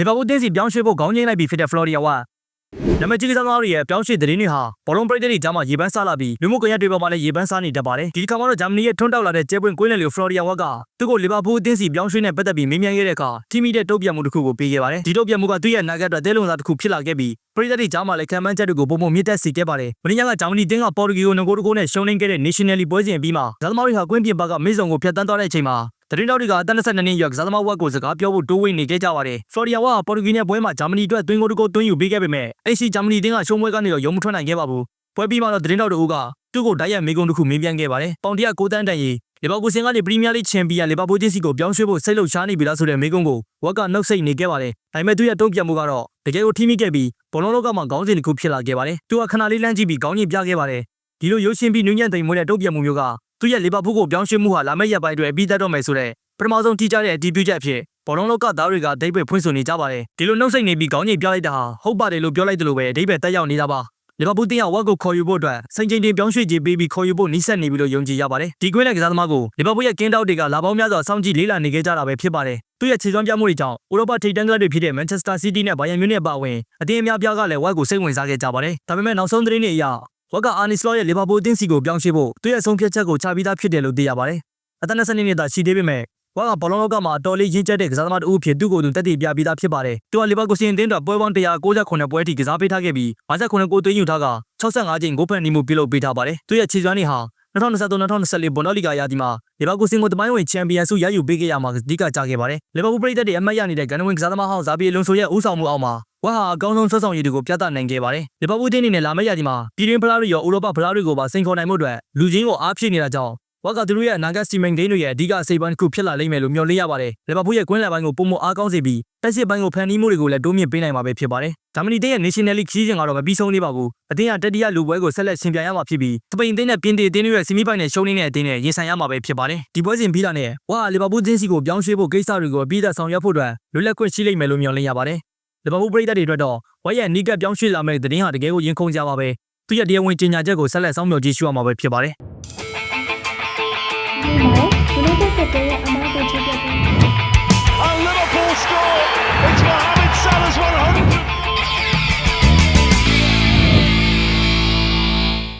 လီဗာပူးတင်းစီပြောင်းရွှေ့ဖို့ခေါင်းငိမ့်လိုက်ပြီးဖြစ်တဲ့ဖလော်ရီယာဝါနမကြီးကစားသမားတွေရဲ့ပြောင်းရွှေ့သတင်းတွေဟာဘောလုံးပရိသတ်တွေကြားမှာရေပန်းစားလာပြီးလူမှုကွန်ရက်တွေပေါ်မှာလည်းရေပန်းစားနေတတ်ပါတယ်ဒီတစ်ခါမှာတော့ဂျာမနီရဲ့ထွန်းတောက်လာတဲ့ကျဲပွင့်ကွင်းလယ်လိုဖလော်ရီယာဝါကသူ့ကိုလီဗာပူးတင်းစီပြောင်းရွှေ့နဲ့ပတ်သက်ပြီးမေးမြန်းခဲ့တဲ့အခါထိမိတဲ့တုံ့ပြန်မှုတစ်ခုကိုပေးခဲ့ပါတယ်ဒီတုံ့ပြန်မှုကသူ့ရဲ့နာဂတ်အတွက်တဲလုံသားတစ်ခုဖြစ်လာခဲ့ပြီးပရိသတ်တွေကြားမှာလည်းခံမှန်းချက်တွေကိုပုံပုံမြင့်တက်စေခဲ့ပါတယ်မင်းညာကဂျာမနီတင်းကပေါ်တူဂီကိုငကိုတကိုနဲ့ရှုံးနေခဲ့တဲ့ National League ပွဲစဉ်အပြီးမှာဇာသမားတွေဟာကွင်းပြင်ဘက်ကမေ့ဆောင်ကိုဖျက်ဆီးသွားတဲ့အချိန်မှာ တရင်တော်တွေကအသက်22နှစ်အရွယ်ကစားသမားဝက်ကိုစကားပြောဖို့တိုးဝိတ်နေခဲ့ကြပါတယ်။ဖလော်ရီယာဝါကပေါ်တူဂီနဲ့ပွဲမှာဂျာမနီအတွက်သွင်းကိုတကိုသွင်းယူပေးခဲ့ပေမဲ့အဲ့ရှိဂျာမနီတင်းကရှုံးပွဲကနေတော့ရုံမထွက်နိုင်ခဲ့ပါဘူး။ပွဲပြီးမှတော့တရင်တော်တို့ကသူ့ကိုတိုက်ရိုက်မေကုံတစ်ခုမေးမြန်းခဲ့ပါတယ်။ပေါင်တရ9တန်းတန်ရီလီဗာပူးစင်ကနေပရီးမီးယားလိချန်ပီယံလီဗာပူးချင်းစီကိုပြောင်းရွှေ့ဖို့စိတ်လှုပ်ရှားနေပြီလားဆိုတဲ့မေကုံကိုဝက်ကနှုတ်ဆက်နေခဲ့ပါတယ်။ဒါပေမဲ့သူ့ရဲ့တုံ့ပြန်မှုကတော့တကယ်ကိုထိမိခဲ့ပြီးဘောလုံးလောကမှာခေါင်းစဉ်တစ်ခုဖြစ်လာခဲ့ပါတယ်။သူကခဏလေးလန့်ကြည့်ပြီးခေါင်းညင်ပြခဲ့ပါတယ်။ဒီလိုရုပ်ရှင်ပြီးနူးညံ့သိမ်မွေးတဲ့တုံ့ပြန်မှုမျိုးက သူ့ရဲ့လီဗာပူးကိုပြောင်းရွှေ့မှုဟာလာမယ့်ရက်ပိုင်းအတွက်အပြီးသတ်တော့မယ်ဆိုတဲ့ပထမဆုံးထိကြတဲ့အတီးပြုချက်အဖြစ်ဘောလုံးလောကသားတွေကဒိတ်ပဲဖွင့်ဆိုနေကြပါတယ်ဒီလိုနှုတ်ဆက်နေပြီးခေါင်းညိတ်ပြလိုက်တာဟာဟုတ်ပါတယ်လို့ပြောလိုက်တယ်လို့ပဲအဓိပ္ပာယ်တက်ရောက်နေတာပါလီဗာပူးတင်းကဝက်ကိုခေါ်ယူဖို့အတွက်စိန်ချိန်တင်ပြောင်းရွှေ့ခြင်းပေးပြီးခေါ်ယူဖို့နှိစက်နေပြီလို့ယုံကြည်ရပါတယ်ဒီကွင်းလက်ကစားသမားကိုလီဗာပူးရဲ့ကင်းတောက်တွေကလာပေါင်းများစွာစောင့်ကြည့်လေးလာနေခဲ့ကြတာပဲဖြစ်ပါတယ်သူ့ရဲ့ခြေစွမ်းပြမှုတွေကြောင့်ဥရောပထိပ်တန်းကလပ်တွေဖြစ်တဲ့ Manchester City နဲ့ Bayern Munich ပါဝင်အသင်းအများပြားကလည်းဝက်ကိုစိတ်ဝင်စားခဲ့ကြပါတယ်ဒါပေမဲ့နောက်ဆုံးသတင်းတွေအရ ဝက်ကအာနီစလော့ရဲ့လီဗာပူးအသင်းစီကိုပြောင်းရွှေ့ဖို့သူ့ရဲ့ဆုံးဖြတ်ချက်ကိုချပြီးသားဖြစ်တယ်လို့သိရပါတယ်အသက်22နှစ်သာရှိသေးပေမဲ့ဝါကဘောလုံးလောကမှာအတော်လေးရင်းကျက်တဲ့ကစားသမားတစ်ဦးဖြစ်သူ့ကိုယ်သူတက်တည်ပြပြီးသားဖြစ်ပါတယ်။သူကလီဗာပူးစင်အသင်းတော်ပွဲပေါင်း169ပွဲထိကစားပေးထားခဲ့ပြီး59ဂိုးသွင်းယူထားက65ချိန်ဂိုးဖန်နီမှုပြုလုပ်ပေးထားပါတယ်။သူ့ရဲ့ခြေစွမ်းတွေဟာ2023-2024ဘွန်ဒေါလီဂါရာသီမှာလီဗာပူးစင်ကိုတမိုင်းဝင်ချန်ပီယံဆုရယူပေးခဲ့ရမှာအဓိကကြားခဲ့ပါတယ်။လီဗာပူးပရိသတ်တွေအမှတ်ရနေတဲ့ဂန်နဝင်ကစားသမားဟောင်းဇာဘီအလွန်ဆိုရဲ့ဦးဆောင်မှုအောက်မှာ ဝါဟာအကောင်းဆုံးဆက်ဆောင်ရည်တွေကိုပြသနိုင်ခဲ့ပါတယ်။လီဗာပူးတင်းအနေနဲ့လာမယ့်ရာသီမှာပြည်တွင်းဖလားတွေရောဥရောပဖလားတွေကိုပါစိန်ခေါ်နိုင်မှုအတွက်လူချင်းကိုအားဖြည့်နေတာကြောင့်ဝါကသူတို့ရဲ့အနာဂတ်စီမံကိန်းတွေရဲ့အဓိကအစိပ်ပိုင်းတစ်ခုဖြစ်လာလိမ့်မယ်လို့မျှော်လင့်ရပါတယ်။လီဗာပူးရဲ့ကွင်းလယ်ပိုင်းကိုပုံမအားကောင်းစေပြီးတက်စစ်ပိုင်းကိုဖန်တီးမှုတွေကိုလည်းတိုးမြင့်ပေးနိုင်မှာပဲဖြစ်ပါတယ်။ဂျာမနီတင်းရဲ့ National League ခီးစဉ်ကတော့မပြီးဆုံးသေးပါဘူး။အသင်းကတတိယလူပွဲကိုဆက်လက်ရှင်ပြိုင်ရမှာဖြစ်ပြီးစပိန်တင်းနဲ့ပြင်သစ်တင်းတွေရဲ့ဆီမီပိုင်နဲ့ရှုံးနေတဲ့အသင်းနဲ့ရင်ဆိုင်ရမှာပဲဖြစ်ပါတယ်။ဒီပွဲစဉ်ပြီးတာနဲ့ဝါလီဗာပူးတင်းစီကိုပြောင်းရွှေ့ဖို့ကိစ္စတွေကိုအပြီးသတ်ဆောင်ရွက်ဖို့အတွက်လွတ်လပ်ခွင့်ရှိလိမ့်မယ်လို့မျှော်လင့်ရပါတယ်။ လီဗာပူးပရိသတ်တွေအတွက်တော့ဝါရဲ့နီးကပ်ပြောင်းရွှေ့လာမယ့်သတင်းဟာတကယ်ကိုရင်ခုန်ကြပါပဲ။သူရဲ့တရားဝင်ကြေညာချက်ကိုဆက်လက်စောင့်မျှော်ကြည့်ရှုရမှာပဲဖြစ်ပါတယ်။ဒီမှာဒီလိုတက်တဲ့အမားကိုချပြပေး